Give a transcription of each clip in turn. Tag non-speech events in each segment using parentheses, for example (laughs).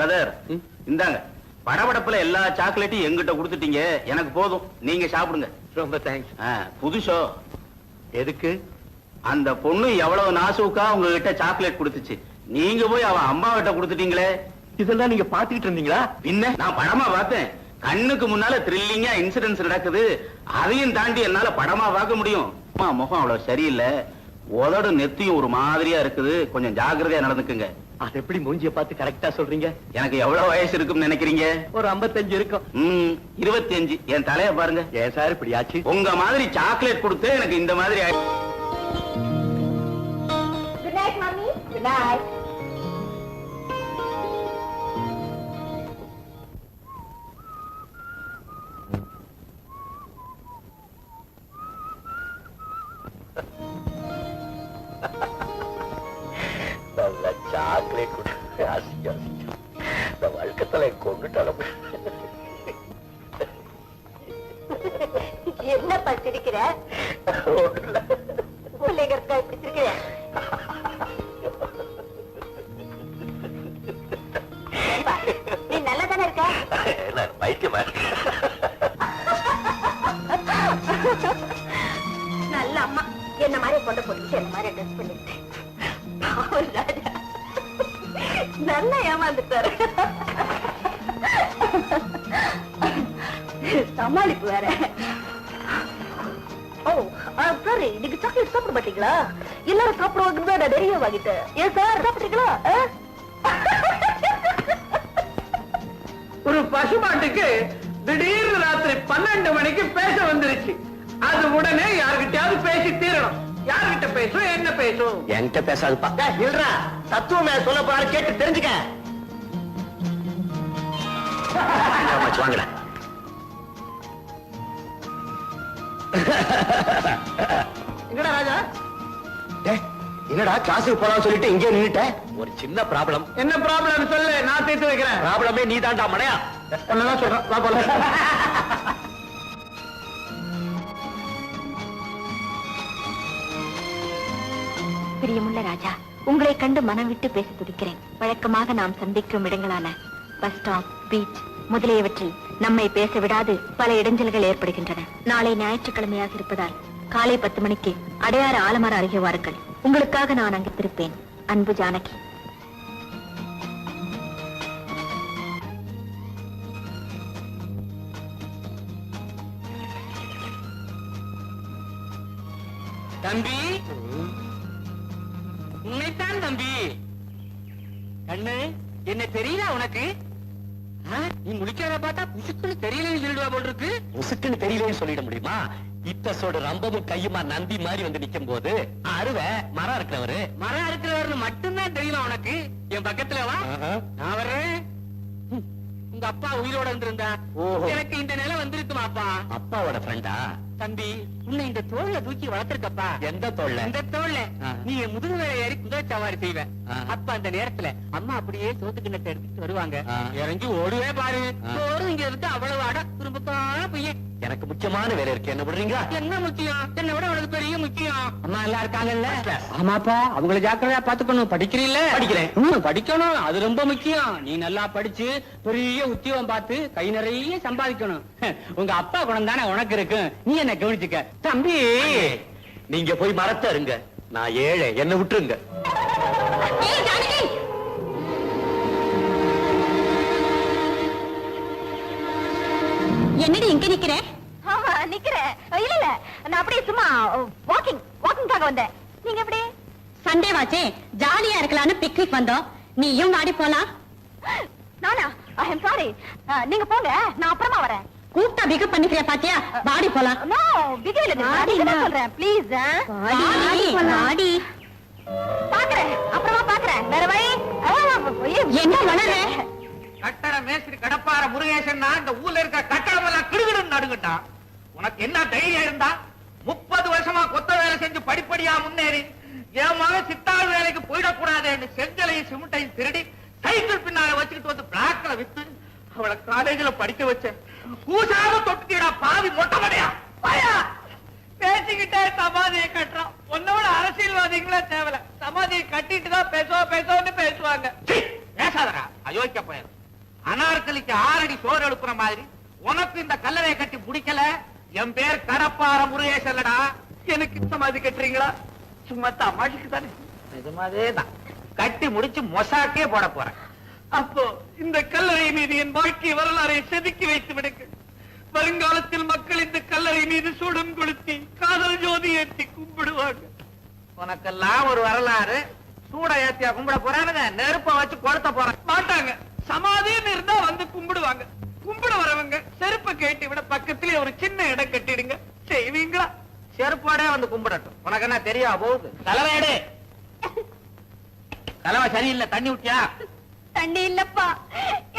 Brother இந்தாங்க. படபடப்புல எல்லா சாக்லேட்டையும் எங்கிட்ட கொடுத்துட்டீங்க. எனக்கு போதும். நீங்க சாப்பிடுங்க. ரொம்ப தேங்க்ஸ் ஆ, புதுசோ? எதுக்கு? அந்த பொண்ணு எவ்வளவு நாசூக்கா உங்ககிட்ட சாக்லேட் கொடுத்துச்சு. நீங்க போய் அவன் அம்மா கிட்ட கொடுத்துட்டீங்களே. இதெல்லாம் நீங்க பாத்துக்கிட்டு இருந்தீங்களா? பின்ன நான் படமா பார்த்தேன். கண்ணுக்கு முன்னால த்ரில்லிங்கா இன்சிடென்ட்ஸ் நடக்குது. அதையும் தாண்டி என்னால படமா பார்க்க முடியும். முகம் அவ்வளவு சரியில்லை. உதடு நெத்தியும் ஒரு மாதிரியா இருக்குது. கொஞ்சம் ஜாக்கிரதையா நடந்துக்குங்க. அது எப்படி மூஞ்சிய பார்த்து கரெக்டா சொல்றீங்க? எனக்கு எவ்வளவு வயசு இருக்கும்னு நினைக்கிறீங்க? ஒரு 55 இருக்கும். இருபத்தி அஞ்சு என் தலைய பாருங்க. ஏன் சார் இப்படி ஆச்சு? உங்க மாதிரி சாக்லேட் கொடுத்து எனக்கு இந்த மாதிரி ஆயி- நல்ல சாக்லேட் கொடு. அசிங்கம் அசிங்கம் இந்த வழக்கத்துல கொண்டுட்டாலும். என்ன படிச்சிருக்கிற பிள்ளைங்க ஏன்பா, நீ நல்லா தானே இருக்க? நான் பைத்தியமா நல்ல அம்மா. என்ன மாதிரி கொண்டு போட்டு என்ன மாதிரி ட்ரெஸ் பண்ணிட்டேன் நல்லா ஏமாந்துட்டாரு சமாளிப்பு வேற. ஓ சாரி நீங்க சாக்லேட் சாப்பிட மாட்டீங்களா? எல்லாரும் சாப்பிடுவாங்க நான் நிறைய வாங்கிட்டேன். ஏன் சார் சாப்பிட்டீங்களா? ஒரு பசுமாட்டுக்கு திடீர்னு ராத்திரி பன்னெண்டு மணிக்கு பேச வந்துருச்சு. அது உடனே யார்கிட்டயாவது பேசி தீரணும். யார்கிட்ட பேசும் என்ன பேசும்? என்கிட்ட பேசாதுப்பா. இல்லடா தத்துவமே சொல்ல போறாரு கேட்டு தெரிஞ்சுக்க. வாங்கடா எங்கடா ராஜா? டேய், என்னடா கிளாஸுக்கு போலாம் சொல்லிட்டு இங்கே நின்னுட்ட? ஒரு சின்ன ப்ராப்ளம் என்ன ப்ராப்ளம் சொல்லு நான் தீர்த்து வைக்கிறேன். ப்ராப்ளமே நீ தாண்டா மடையா ஒன்னதான் சொல்றேன் வா போலாம். பிரியமுள்ள ராஜா உங்களை கண்டு மனம் விட்டு பேச துடிக்கிறேன். வழக்கமாக நாம் சந்திக்கும் இடங்களான பஸ் ஸ்டாப் பீச் முதலியவற்றில் நம்மை பேச விடாது பல இடைஞ்சல்கள் ஏற்படுகின்றன. நாளை ஞாயிற்றுக்கிழமையாக இருப்பதால் காலை பத்து மணிக்கு அடையாறு ஆலமர அருகே வாருங்கள். உங்களுக்காக நான் அங்கு திருப்பேன் அன்பு ஜானகி. தம்பி? உன்னைத்தான் தம்பி. கண்ணு என்ன தெரியல உனக்கு? நீ முடிக்கிறத பார்த்தா புசுக்குன்னு தெரியலன்னு சொல்லிடுவா போல் இருக்கு. முசுக்குன்னு தெரியலன்னு சொல்லிட முடியுமா? இப்பசோட ரம்பமும் கையுமா நந்தி மாதிரி வந்து நிக்கும் போது அருவ மரம் இருக்கிறவரு? மரம் இருக்கிறவர்னு மட்டும்தான் தெரியுமா உனக்கு? என் பக்கத்துல வா. நான் வர்றேன். உங்க அப்பா உயிரோட இருந்திருந்தா. எனக்கு இந்த நிலை வந்திருக்குமாப்பா அப்பாவோட ஃப்ரெண்டா தம்பி உன்னை இந்த தோல்ல தூக்கி வளர்த்திருக்கப்பா. எந்த தோல்ல? இந்த தோல்ல. நீ முதுகு மேல ஏறி குதிரை சவாரி செய்வ. அப்ப அந்த நேரத்துல அம்மா அப்படியே சோத்து கிண்ணத்தை எடுத்துட்டு வருவாங்க. இறங்கி ஓடுவே பாரு. சோறு இங்க இருந்து அவ்வளவு அட திரும்பக்கான பையன் எனக்கு முக்கியமான வேலை இருக்கு. என்ன விடுறீங்களா என்ன முக்கியம்? என்னை விட உனக்கு பெரிய முக்கியம். அம்மா எல்லாம் இருக்காங்கல்ல. ஆமாப்பா அவங்கள ஜாக்கிரதையா பாத்துக்கணும் படிக்கிறீல்ல? படிக்கிறேன். படிக்கணும். அது ரொம்ப முக்கியம். நீ நல்லா படிச்சு பெரிய உத்தியோகம் பார்த்து கை நிறைய சம்பாதிக்கணும். உங்க அப்பா குணம் தானே உனக்கு இருக்கு. நீ என்ன கவனிச்சுக்க. தம்பி! நீங்க போய் மரத்தை இருங்க நான் ஏழை. என்ன விட்டுருங்க. என்னடி இங்க நிக்கிற? நிக்கிறேன் இல்ல இல்ல. நான் அப்படியே சும்மா வாக்கிங் வாக்கிங்காக வந்தேன். நீங்க எப்படி? சண்டே வாச்சே ஜாலியா இருக்கலாம்னு பிக்னிக் வந்தோம். நீயும் வாடி போலாம். நானா? ஐ அம் சாரி நீங்க போங்க. நான் அப்புறமா வரேன். கூப்பிட்டா பிக்கப் பண்ணிக்கிறியா பாத்தியா? வாடி போலாம். நோ பிகில் இல்ல வாடி, நான். சொல்றேன். ப்ளீஸ் வாடி, வாடி. பாக்குறேன். அப்புறமா பாக்குறேன். வேற வழி? என்ன வளர கட்டட மேஸ்திரி கடப்பார முருகேசன் இந்த ஊர்ல இருக்க பாடுகட்டா உனக்கு என்ன தைரியம் இருந்தா முப்பது வருஷமா கொத்த வேலை செஞ்சு படிப்படியா முன்னேறி என் சித்தாள் வேலைக்கு போயிடக்கூடாதுன்னு செங்கலையும் சிமெண்டையும் திருடி சைக்கிள் பின்னால வச்சுக்கிட்டு வந்து பிளாக்ல வித்து அவளை காலேஜில் படிக்க வச்சேன். கூசாம தொட்டுக்கீடா பாவி மொட்டமடையா பயா பேசிக்கிட்டே சமாதியை கட்டுறான். உன்னோட அரசியல்வாதிகளா தேவல. சமாதியை கட்டிட்டு தான் பேசுவா பேசுவோம்னு பேசுவாங்க. பேசாதரா அயோக்கிய பயன் அனார்கலிக்கு ஆறடி சோறு எழுப்புற மாதிரி உனக்கு இந்த கல்லறையை கட்டி பிடிக்கல என் பேர் கடப்பார முருகேசல்லடா. எனக்கு சமாதி கட்டுறீங்களா? சும்மா தமாஷுக்கு தானே. நிஜமாவே தான் கட்டி முடிச்சு மொசாக்கே போட போறேன். அப்போ இந்த கல்லறை மீது என் வாழ்க்கை வரலாறை செதுக்கி வைத்து விடுங்க வருங்காலத்தில் மக்கள் இந்த கல்லறை மீது சூடம் கொளுத்தி காதல் ஜோதி ஏற்றி கும்பிடுவாங்க. உனக்கெல்லாம் ஒரு வரலாறு. சூட ஏத்தியா கும்பிட போறானுங்க? நெருப்ப வச்சு கொளுத்த போறாங்க மாட்டாங்க. சமாதின்னு இருந்தா வந்து கும்பிடுவாங்க. கும்பிட வரவங்க செருப்ப கேட்டு விட பக்கத்திலே ஒரு சின்ன இடம் கட்டிடுங்க. செய்வீங்களா? செருப்போட வந்து கும்பிடட்டும். உனக்கு என்ன தெரியா போகுது? தலைவேடு தலைவ சரியில்லை தண்ணி விட்டியா தண்ணி இல்லப்பா.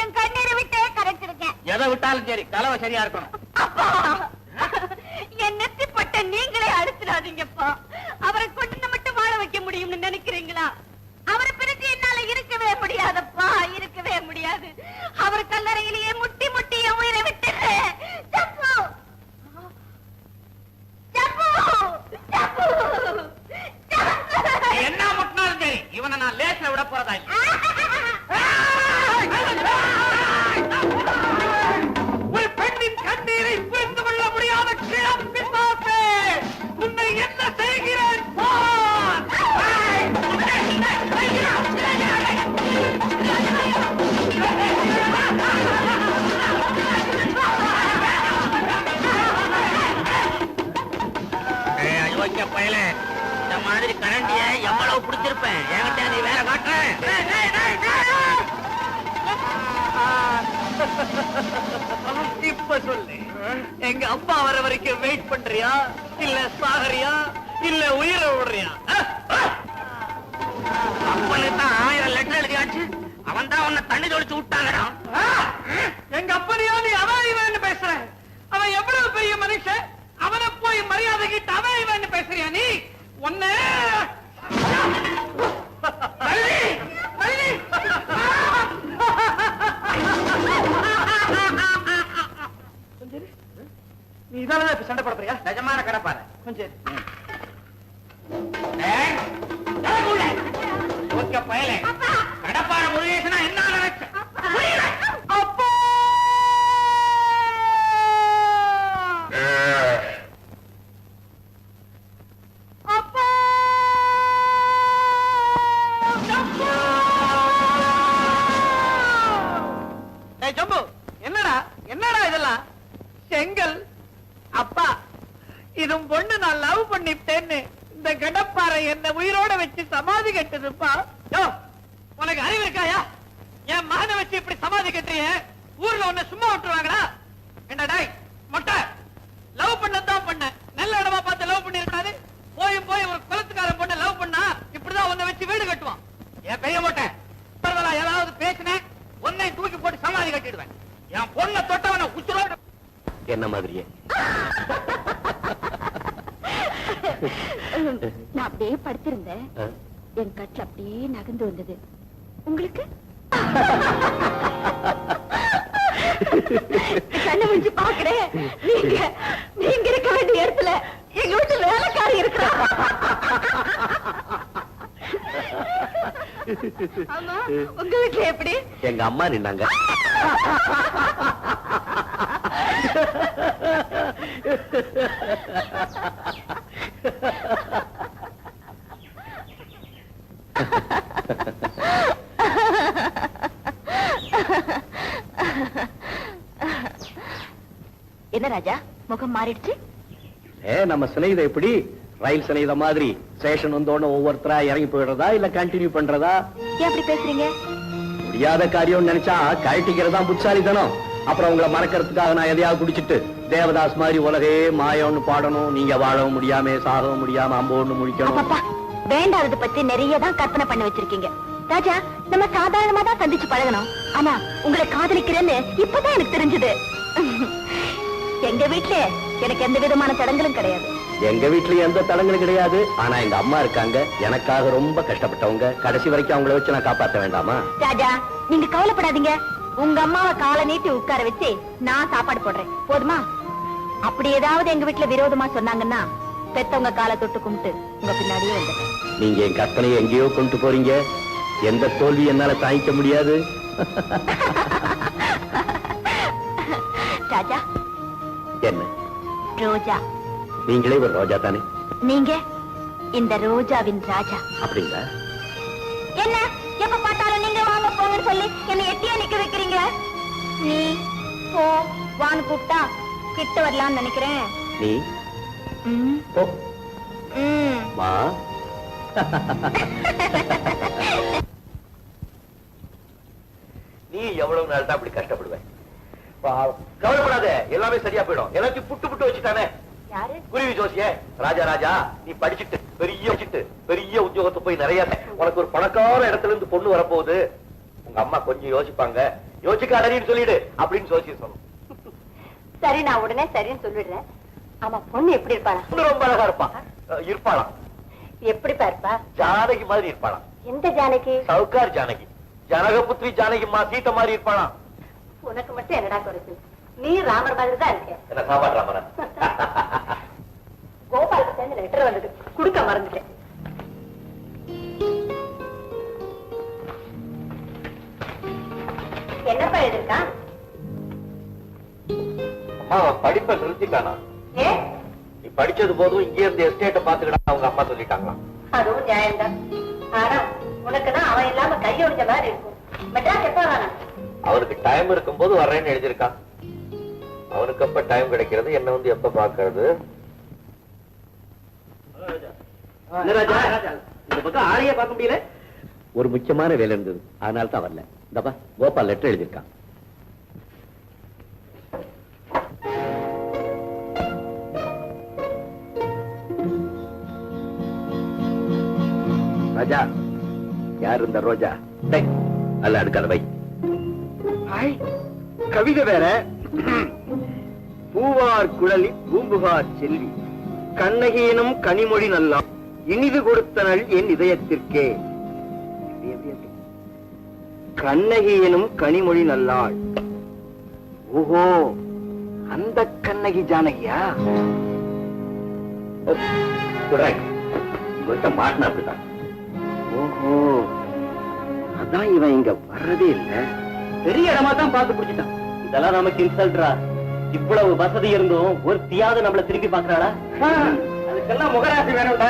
என் கண்ணீரை விட்டே கரைச்சிருக்கேன். எதை விட்டாலும் சரி கலவை சரியா இருக்கணும். என் நெத்திப்பட்ட நீங்களே அடிச்சிடாதீங்கப்பா அவரை கொண்டு மட்டும் வாழ வைக்க முடியும்னு நினைக்கிறீங்களா? என்னால இருக்கவே முடியாதப்பா. இருக்கவே முடியாது. அவர் கல்லறையிலேயே முட்டி முட்டி என் உயிரை விட்டுறேன் ஜப்பு ஜப்பு ஜப்பு என்ன முட்டினாலும் சரி இவனை நான் லேஸ்ல விட போறதா இல்ல? விடுறியா? அப்பனுக்கு தான் ஆயிரம் லெட்டர் எழுதியாச்சு. அவன் தான் உன்னை தண்ணி தொளிச்சு விட்டாங்கடா. எங்க அப்பனையா நீ அவன் இவன் பேசுற. அவன் எவ்வளவு பெரிய மனுஷன்? அவனை போய் மரியாதை கிட்ட அவன் இவன் பேசுறியா நீ? ஒன்னு நீ இதாலதான் இப்ப சண்டை படுத்துறியா நிஜமான கடப்பார கொஞ்சம் கடப்பார முருகேசனா என்ன நினைச்ச? என் கட்டில் அப்படியே நகர்ந்து வந்தது. உங்களுக்கு? கண்ணு பாக்குறேன் நீங்க நீங்க இருக்க வேண்டிய இடத்துல எங்க வீட்டு வேலைக்காரி இருக்கிறா. உங்க வீட்டுல எப்படி? எங்க அம்மா நின்னாங்க. ராஜா முகம் மாறிடுச்சு. ஏ நம்ம சினைத எப்படி? ரயில் சினைத மாதிரி ஸ்டேஷன் வந்தோடனே ஒவ்வொருத்தரா இறங்கி போயிடுறதா இல்ல கண்டினியூ பண்றதா? ஏன் அப்படி பேசுறீங்க? முடியாத காரியம் நினைச்சா கழட்டிக்கிறதா புட்சாலித்தனம் அப்புறம் உங்களை மறக்கிறதுக்காக நான் எதையாவது குடிச்சிட்டு தேவதாஸ் மாதிரி உலகே மாயம்னு பாடணும். நீங்க வாழவும் முடியாம சாகவும் முடியாம அம்போன்னு முடிக்கணும் வேண்டாதது பத்தி நிறைய தான் கற்பனை பண்ணி வச்சிருக்கீங்க. ராஜா நம்ம சாதாரணமா தான் சந்திச்சு பழகணும். ஆனா உங்களை காதலிக்கிறேன்னு இப்பதான் எனக்கு தெரிஞ்சது. எங்க வீட்ல எனக்கு எந்த விதமான தடங்களும் கிடையாது. எங்க வீட்டுல எந்த தடங்களும் கிடையாது. ஆனா எங்க அம்மா இருக்காங்க. எனக்காக ரொம்ப கஷ்டப்பட்டவங்க. கடைசி வரைக்கும் அவங்கள வச்சு நான் காப்பாத்த வேண்டாமா? ராஜா நீங்க கவலைப்படாதீங்க. உங்க அம்மாவை காலை நீட்டி உட்கார வச்சு நான் சாப்பாடு போடுறேன். போதுமா? அப்படி ஏதாவது எங்க வீட்ல விரோதமா சொன்னாங்கன்னா பெத்தவங்க காலை தொட்டு கும்பிட்டு உங்க பின்னாடியே வந்துடுறேன். நீங்க என் கற்பனையை எங்கேயோ கொண்டு போறீங்க. எந்த தோல்வி என்னால தாங்கிக்க முடியாது. (laughs) ரோஜா. நீங்களே ஒரு ரோஜா தானே? நீங்க இந்த ரோஜாவின் ராஜா. அப்படிங்களா? என்ன? எப்ப பார்த்தாலும் நீங்க வாங்க போங்கன்னு சொல்லி என்ன எட்டியா நிக்க வைக்கிறீங்க நீ போ வான்னு கூப்பிட்டா கிட்ட வரலாம்னு நினைக்கிறேன். நீ? ம், போ. ம். வா. (laughs) நீ எவ்வளவு நாள் தான் அப்படி கஷ்டப்படுவேன் கவலைப்படாத எல்லாமே சரியா போயிடும். எல்லாத்தையும் புட்டு புட்டு வச்சுட்டானே. யாரு? குருவி ஜோசிய ராஜா ராஜா நீ படிச்சுட்டு பெரிய வச்சுட்டு பெரிய உத்தியோகத்தை போய் நிறைய உனக்கு ஒரு பணக்கார இடத்துல இருந்து பொண்ணு வரப்போகுது. உங்க அம்மா கொஞ்சம் யோசிப்பாங்க. யோசிக்காதன்னு சொல்லிடு அப்படின்னு ஜோசிய சொல்லணும் சரி நான் உடனே சரின்னு சொல்லிடுறேன். ஆமா பொண்ணு எப்படி இருப்பாளா? பொண்ணு ரொம்ப அழகா இருப்பான் அஹ் இருப்பாளாம் எப்படி பார்ப்பா ஜானகி மாதிரி இருப்பாளாம் எந்த ஜானகி? சவுக்கார் ஜானகி. ஜனகபுத்திரி ஜானகிம்மா சீத்த மாதிரி இருப்பாளாம் உனக்கு மட்டும் என்னடா குறைச்சு நீ ராமர் மாதிரி தான் இருக்க. என்ன (laughs) கோபாலுக்கு சேர்ந்து லெட்டர் வந்தது குடுக்க மறந்துட்டேன். என்னப்பா எழுதிருக்கான் அம்மா படிப்பை நிறுத்திட்டானா? ஏ? நீ படிச்சது போதும் இங்கே இருந்து எஸ்டேட்டை பாத்துக்கிட்டா அவங்க அம்மா சொல்லிட்டாங்களாம். அதுவும் நியாயம்தான். வர்றேன்னு எழுதியிருக்கான் அவனுக்கு எப்ப டைம் கிடைக்கிறது? என்ன வந்து எப்ப பாக்குறது இந்த பக்கம் ஆளையே பார்க்க முடியல. ஒரு முக்கியமான வேலை இருந்தது. அதனால தான் வரல. இந்தப்பா கோபால் லெட்டர் எழுதியிருக்கான். ராஜா யார் இந்த ரோஜா? அல்ல அடுக்காத வை. கவிதை வேற. பூவார் குழலி பூம்புகார் செல்வி. கண்ணகியினும் கனிமொழி நல்லாம் இனிது கொடுத்தனள் என் இதயத்திற்கே. எப்படி? கண்ணகியினும் கனிமொழி நல்லாள். ஓஹோ அந்த கண்ணகி ஜானகியா? correct. இவர்கிட்ட மாட்டினா அப்படிதான் ஓஹோ அதான் இவன் இங்க வர்றதே இல்ல. பெரிய இடமா தான் பார்த்து பிடிச்சிட்டான். இதெல்லாம் நமக்கு இன்சல்ட்ரா இவ்வளவு வசதி இருந்தும் ஒரு தியாவது நம்மள திருப்பி பாக்குறாளா அதுக்கெல்லாம் முகராசி வேணும்ல.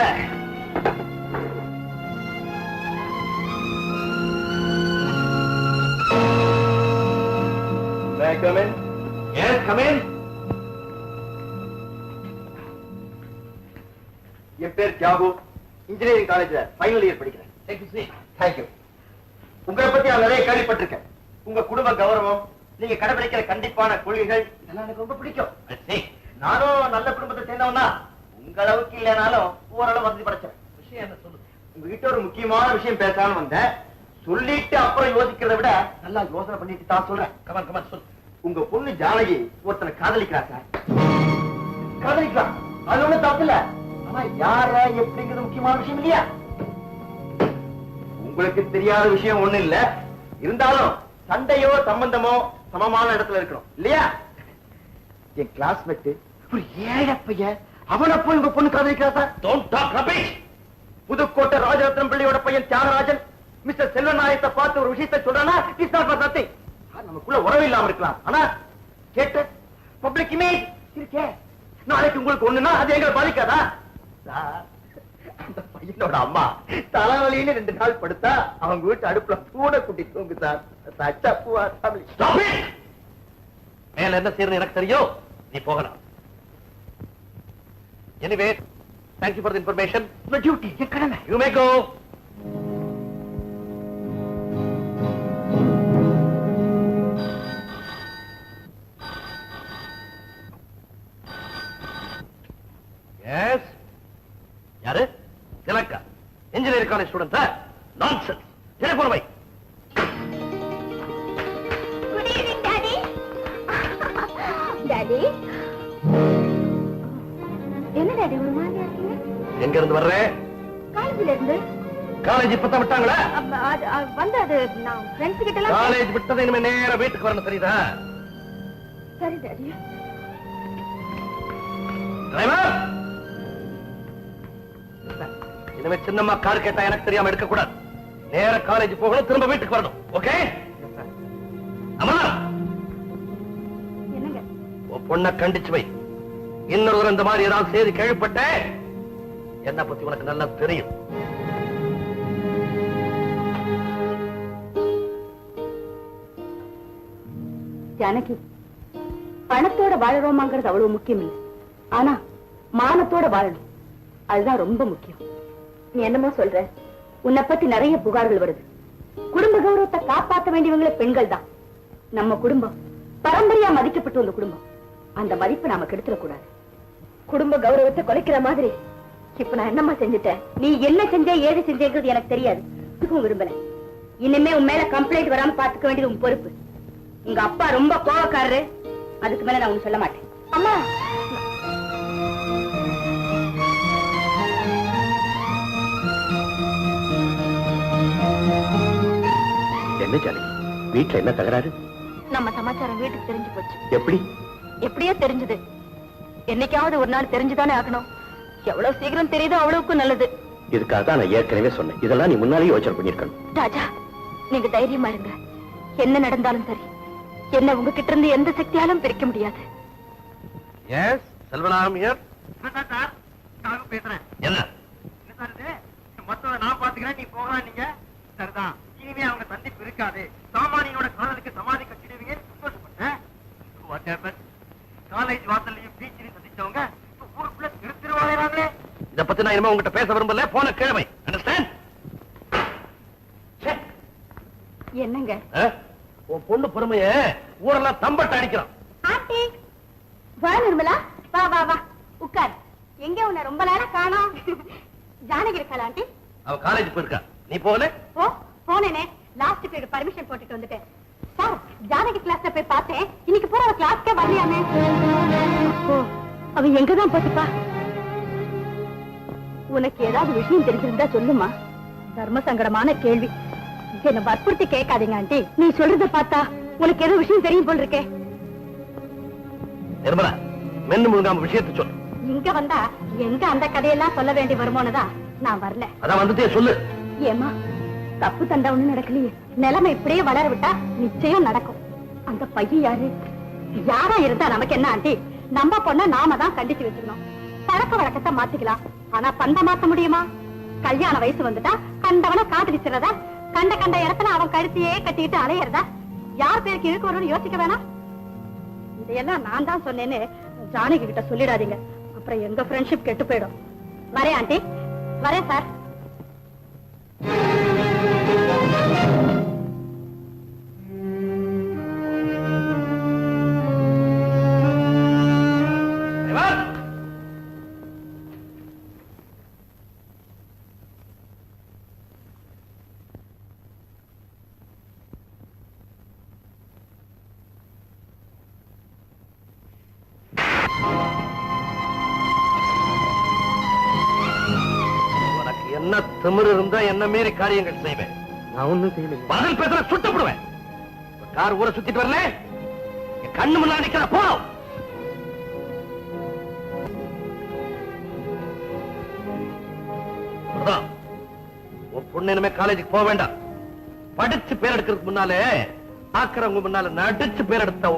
என் பேர் தியாகு இன்ஜினியரிங் காலேஜ்ல ஃபைனல் இயர் படிக்கிறேன். தேங்க்யூ உங்களை பத்தி நான் நிறைய கேள்விப்பட்டிருக்கேன். உங்க குடும்ப கௌரவம் நீங்க கடைபிடிக்கிற கண்டிப்பான கொள்கைகள் இதெல்லாம் எனக்கு ரொம்ப பிடிக்கும். நானும் நல்ல குடும்பத்தை சேர்ந்தவன்? உங்க அளவுக்கு இல்லைனாலும் ஓரளவு வசதி படைச்சேன் விஷயம் என்ன சொல்லு? உங்ககிட்ட ஒரு முக்கியமான விஷயம் பேசலாம்னு வந்தேன். சொல்லிட்டு அப்புறம் யோசிக்கிறதை விட நல்லா யோசனை பண்ணிட்டு தான் சொல்றேன். கமான் கமான் சொல் உங்க பொண்ணு ஜானகி ஒருத்தனை காதலிக்கிறா சார். காதலிக்கலாம் அது ஒண்ணும் தப்பு இல்ல. ஆனா யார எப்படிங்கிறது முக்கியமான விஷயம் இல்லையா? உங்களுக்கு தெரியாத விஷயம் ஒண்ணு இல்ல. இருந்தாலும் சண்டையோ சம்பந்தமோ சமமான இடத்துல இருக்கணும். இல்லையா? என் கிளாஸ்மேட் ஒரு ஏழை பையன் அவனை போய் உங்க பொண்ணு காதலிக்கிறா sir? Don't talk rubbish. Pudukkottai Rajaratnam பிள்ளையோட பையன் தியாகராஜன் மிஸ்டர் செல்வநாயத்தை பார்த்து ஒரு விஷயத்தை சொல்றானா இட்ஸ் நாட் ஃபார் நத்திங் நமக்குள்ள உறவு இல்லாம இருக்கலாம். ஆனா கேட்டு பப்ளிக் இமேஜ் இருக்கே. நாளைக்கு உங்களுக்கு ஒண்ணுனா அது எங்களை பாதிக்காதா? சார் அந்த பையனோட அம்மா தலைவலின்னு ரெண்டு நாள் படுத்தா அவங்க வீட்டு அடுப்புல பூனை குட்டி தூங்கு சார் சச்சா பூவா. மேல என்ன செய்யறது எனக்கு தெரியும். நீ போகலாம். Anyway thank you for the information duty என் கடமை. You may go (laughs) college student nonsense telephone why good evening daddy daddy என்ன டாடி ஒரு மாதிரியா இருக்கீங்க? எங்க இருந்து வர்றேன் காலேஜ்ல இருந்து காலேஜ் இப்பதான் விட்டாங்களா வந்து அது நான் ஃப்ரெண்ட்ஸ் கிட்ட எல்லாம் காலேஜ் விட்டதை இனிமே நேரா வீட்டுக்கு வரணும் தெரியுதா? சரி டாடி டிரைவர் இனிமே சின்னம்மா கார் கேட்டா எனக்கு தெரியாம எடுக்க கூடாது நேர காலேஜ் போகணும் திரும்ப வீட்டுக்கு வரணும். ஓகே அம்மா பொண்ணை கண்டிச்சு வை. இன்னொரு இந்த மாதிரி ஏதாவது செய்தி கேள்விப்பட்ட? என்ன பத்தி உனக்கு நல்லா தெரியும்? ஜானகி பணத்தோட வாழறோமாங்கிறது அவ்வளவு முக்கியம் இல்லை ஆனா மானத்தோட வாழணும். அதுதான் ரொம்ப முக்கியம். நீ என்னமோ சொல்ற? உன்னை பத்தி நிறைய புகார்கள் வருது. குடும்ப கௌரவத்தை காப்பாற்ற வேண்டியவங்களே பெண்கள் தான். நம்ம குடும்பம் பரம்பரையா மதிக்கப்பட்டு வந்த குடும்பம். அந்த மதிப்பை நாம கெடுத்துடக்கூடாது குடும்ப கௌரவத்தை குறைக்கிற மாதிரி இப்ப நான் என்னம்மா செஞ்சுட்டேன்? நீ என்ன செஞ்ச ஏது செஞ்சேங்கிறது எனக்கு தெரியாது. இதுக்கும் விரும்பல. இனிமே உன் மேல கம்ப்ளைண்ட் வராம பாத்துக்க வேண்டியது உன் பொறுப்பு. உங்க அப்பா ரொம்ப கோவக்காரரு. அதுக்கு மேல நான் உன் சொல்ல மாட்டேன். அம்மா! என்ன ஜானகி வீட்டுல என்ன தகராறு? நம்ம சமாச்சாரம் வீட்டுக்கு தெரிஞ்சு போச்சு. எப்படி? எப்படியோ தெரிஞ்சது. என்னைக்காவது ஒரு நாள் தெரிஞ்சுதானே ஆகணும். எவ்வளவு சீக்கிரம் தெரியுதோ அவ்வளவுக்கும் நல்லது. இதுக்காக தான் நான் ஏற்கனவே சொன்னேன். இதெல்லாம் நீ முன்னாலேயே யோசனை பண்ணிருக்கணும் ராஜா நீங்க தைரியமா இருங்க. என்ன நடந்தாலும் சரி. என்ன உங்ககிட்ட இருந்து எந்த சக்தியாலும் பிரிக்க முடியாது. எஸ். சார் நான் பேசுறேன். என்ன? என்ன சார் இது? மொத்தம் நான் பாத்துக்கிறேன் நீ போகலாம் நீங்க. சரிதான். இருக்காது சாமானியோட காதலுக்கு சமாதி கட்டிடுவீங்க. சந்தோஷப்பட்டேன்? காலேஜ் வாசல்லையும் பீச்சிலையும் சந்திச்சவங்க இப்ப ஊருக்குள்ள திரு திருவாயிராங்களே இத பத்தி நான் இனிமே உங்ககிட்ட பேச விரும்பல. போன கிழமை அண்டர்ஸ்டாண்ட் என்னங்க? உன் பொண்ணு பொறுமைய ஊரெல்லாம் தம்பட்ட அடிக்கிறான். வா நிர்மலா. வா வா வா. உட்கார். எங்க உன்னை ரொம்ப நேரம் காணோம்? (laughs) ஜானகி இருக்காளா ஆண்டி? அவ காலேஜ் போயிருக்கா. நீ போகல? ஜானகி கிளாஸ்ல போய் பார்த்தேன். இன்னைக்கு பூரா அவ கிளாஸ்க்கே வரலையாமே. அவ எங்கதான் போட்டுப்பா உனக்கு ஏதாவது விஷயம் தெரிஞ்சிருந்தா சொல்லுமா? தர்ம சங்கடமான கேள்வி. என்ன வற்புறுத்தி கேட்காதீங்க ஆண்டி. நீ சொல்றத பார்த்தா உனக்கு ஏதோ விஷயம் தெரியும் போல் இருக்கே. நிர்மலா மென்னு முழுங்காம விஷயத்தை சொல்லு. இங்க வந்தா எங்க அந்த கதையெல்லாம் சொல்ல வேண்டி வருமோனுதான் நான் வரல. அதான் வந்துட்டே சொல்லு. ஏமா தப்பு தண்டா ஒண்ணு நடக்கலையே. நிலைமை இப்படியே வளர விட்டா நிச்சயம் நடக்கும். அந்த பையன் யாரு? யாரா இருந்தா நமக்கு என்ன ஆண்டி? நம்ம பொண்ண நாம தான் கண்டிச்சு வச்சிருந்தோம் பழக்க வழக்கத்தை மாத்திக்கலாம். ஆனா பண்ட மாத்த முடியுமா? கல்யாண வயசு வந்துட்டா கண்டவன காதலிச்சுறதா கண்ட கண்ட இடத்துல அவன் கழுத்தையே கட்டிட்டு அலையறதா? யார் பேருக்கு இழுக்கு வரும்னு யோசிக்க வேணாம். இதையெல்லாம் நான் தான் சொன்னேன்னு ஜானகி கிட்ட சொல்லிடாதீங்க. அப்புறம் எங்க ஃப்ரெண்ட்ஷிப் கெட்டு போயிடும். வரேன் ஆண்டி. வரேன் சார். திமிரு இருந்தா என்ன மீறி காரியங்கள் செய்வேன். நான் ஒண்ணும் செய்யல பதில் பேசுற சுட்டப்படுவேன். கார் ஊரை சுத்திட்டு வரல? கண்ணு முன்னாடி நிக்கிற போ! அதான். உன் பொண்ணு இனிமே காலேஜுக்கு போக வேண்டாம். படிச்சு பேர் எடுக்கிறதுக்கு முன்னாலே ஆக்குறவங்க முன்னால நடிச்சு பேர் எடுத்த